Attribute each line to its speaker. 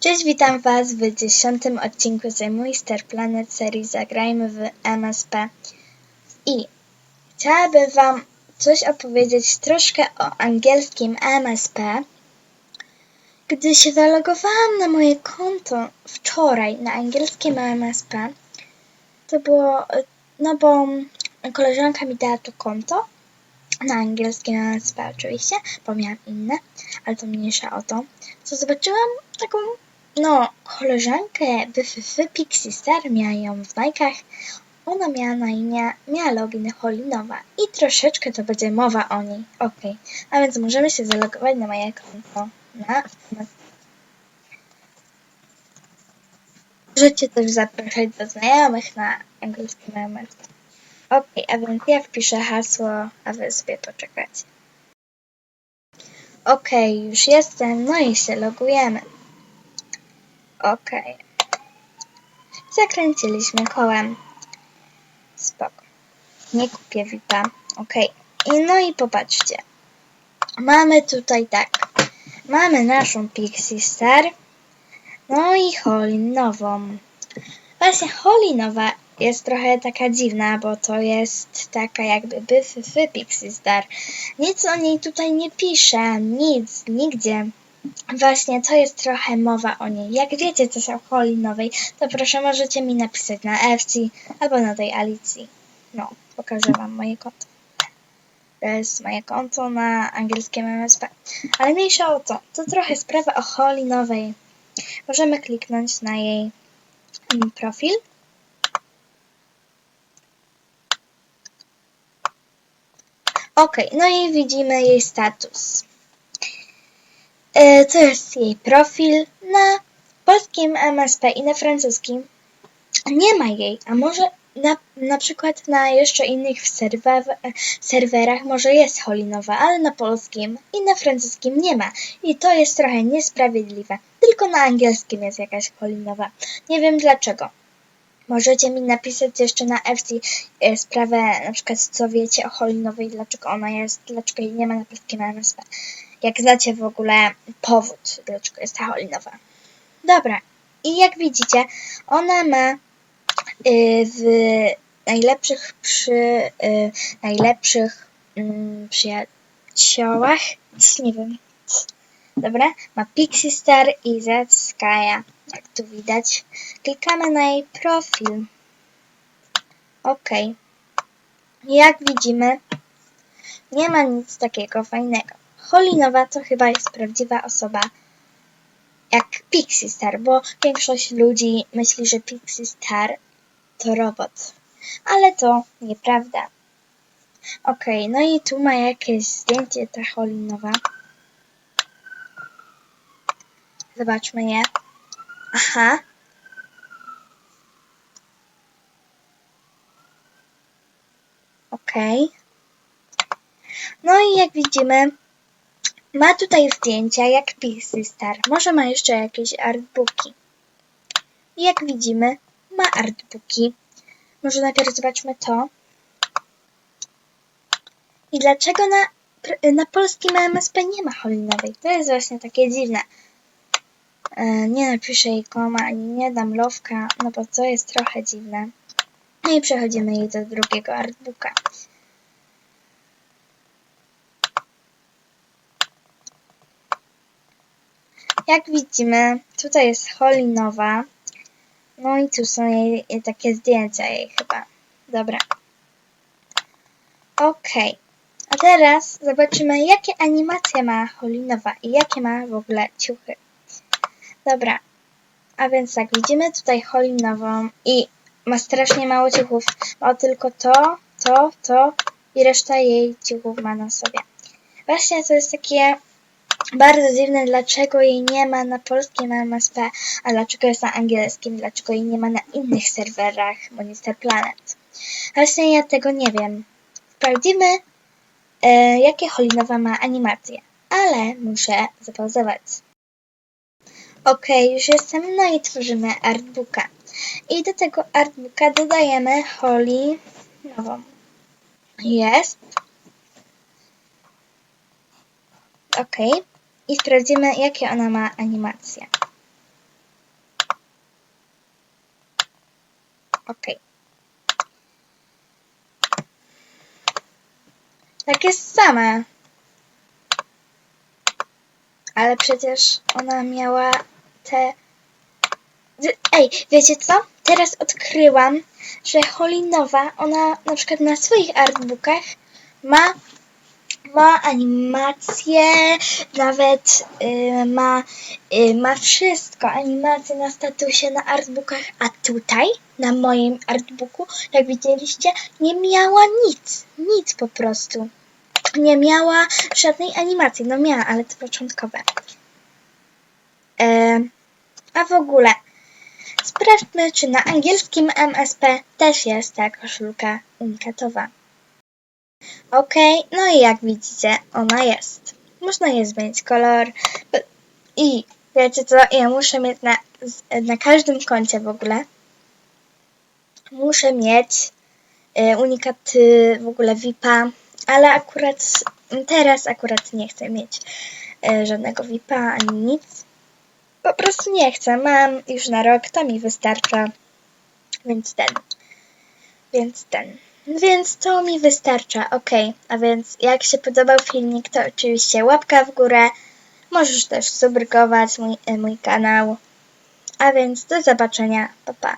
Speaker 1: Cześć, witam Was w dziesiątym odcinku z mój Star Planet serii Zagrajmy w MSP. I chciałabym Wam coś opowiedzieć troszkę o angielskim MSP. Gdy się zalogowałam na moje konto wczoraj na angielskim MSP, to było, no bo koleżanka mi dała to konto na angielskim MSP oczywiście, bo miałam inne, ale to mniejsza o to, to zobaczyłam taką, no, koleżankę BFF Pixie Star, miała ją w Majkach, ona miała na imię, miała login Holinowa i troszeczkę to będzie mowa o niej, ok, a więc możemy się zalogować na moje konto na Możecie też zapraszać do znajomych na angielskim MSP. Ok, a więc ja wpiszę hasło, a wy sobie poczekacie. Ok, już jestem, no i się logujemy. Ok. Zakręciliśmy kołem. Spoko. Nie kupię VIPa. Ok. I no i popatrzcie. Mamy tutaj tak. Mamy naszą Pixie Star. No i Holinową. Właśnie Holinowa jest trochę taka dziwna, bo to jest taka jakby BFF Pixie Star. Nic o niej tutaj nie pisze, nic, nigdzie. Właśnie to jest trochę mowa o niej. Jak wiecie coś o Holinowej, to proszę możecie mi napisać na FC albo na tej Alicji. No, pokażę wam moje konto. To jest moje konto na angielskim MSP. Ale mniejsza o to, to trochę sprawa o Holinowej. Możemy kliknąć na jej mm, profil. Ok, no i widzimy jej status. E, to jest jej profil na polskim MSP i na francuskim. Nie ma jej, a może na, na przykład na jeszcze innych serwer, serwerach może jest Holinowa, ale na polskim i na francuskim nie ma. I to jest trochę niesprawiedliwe. Tylko na angielskim jest jakaś Holinowa. Nie wiem dlaczego. Możecie mi napisać jeszcze na FC e, sprawę, na przykład co wiecie o Holinowej, dlaczego ona jest, dlaczego jej nie ma na polskim MSP. Jak znacie w ogóle powód, dlaczego jest ta Holinowa. Dobra, i jak widzicie, ona ma y, w najlepszych przy y, najlepszych mm, przyjaciołach, nie wiem, dobra, ma Pixie Star i Z Skya jak tu widać. Klikamy na jej profil. OK. Jak widzimy, nie ma nic takiego fajnego. Holinowa to chyba jest prawdziwa osoba jak Pixie Star, bo większość ludzi myśli, że Pixie Star to robot. Ale to nieprawda. Ok, no i tu ma jakieś zdjęcie ta Holinowa. Zobaczmy je. Aha. Ok. No i jak widzimy, ma tutaj zdjęcia jak Pixie Star. Może ma jeszcze jakieś artbooki. Jak widzimy, ma artbooki. Może najpierw zobaczmy to. I dlaczego na, na polskim MSP nie ma holinowej? To jest właśnie takie dziwne. E, nie napiszę jej koma, ani nie dam lowka, no bo to jest trochę dziwne. No i przechodzimy jej do drugiego artbooka. Jak widzimy, tutaj jest Holinowa. No i tu są jej, jej takie zdjęcia jej chyba. Dobra. Ok. A teraz zobaczymy, jakie animacje ma Holinowa i jakie ma w ogóle ciuchy. Dobra, a więc tak, widzimy tutaj Holinową i ma strasznie mało ciuchów. Ma tylko to, to, to i reszta jej ciuchów ma na sobie. Właśnie to jest takie bardzo dziwne, dlaczego jej nie ma na polskim MSP, a dlaczego jest na angielskim, dlaczego jej nie ma na innych serwerach Monister Planet. Właśnie ja tego nie wiem. Sprawdzimy, e, jakie Holinowa ma animacje, ale muszę zapauzować. Ok, już jestem, no i tworzymy artbooka. I do tego artbooka dodajemy Holly nową. Jest. OK i sprawdzimy, jakie ona ma animacje. OK. Tak jest same. Ale przecież ona miała te... Ej, wiecie co? Teraz odkryłam, że Holinowa, ona na przykład na swoich artbookach ma ma animacje, nawet y, ma, y, ma wszystko, animacje na statusie, na artbookach, a tutaj, na moim artbooku, jak widzieliście, nie miała nic, nic po prostu. Nie miała żadnej animacji, no miała, ale to początkowe. E, a w ogóle, sprawdźmy, czy na angielskim MSP też jest ta koszulka unikatowa. Ok, no i jak widzicie, ona jest. Można jej zmienić kolor. I wiecie co, ja muszę mieć na, na każdym koncie w ogóle, muszę mieć y, unikaty w ogóle VIPa, ale akurat teraz akurat nie chcę mieć y, żadnego VIPa ani nic. Po prostu nie chcę. Mam już na rok, to mi wystarcza. Więc ten. Więc ten. Więc to mi wystarcza, ok. A więc jak się podobał filmik, to oczywiście łapka w górę. Możesz też subskrybować mój, e, mój kanał. A więc do zobaczenia. Pa, pa.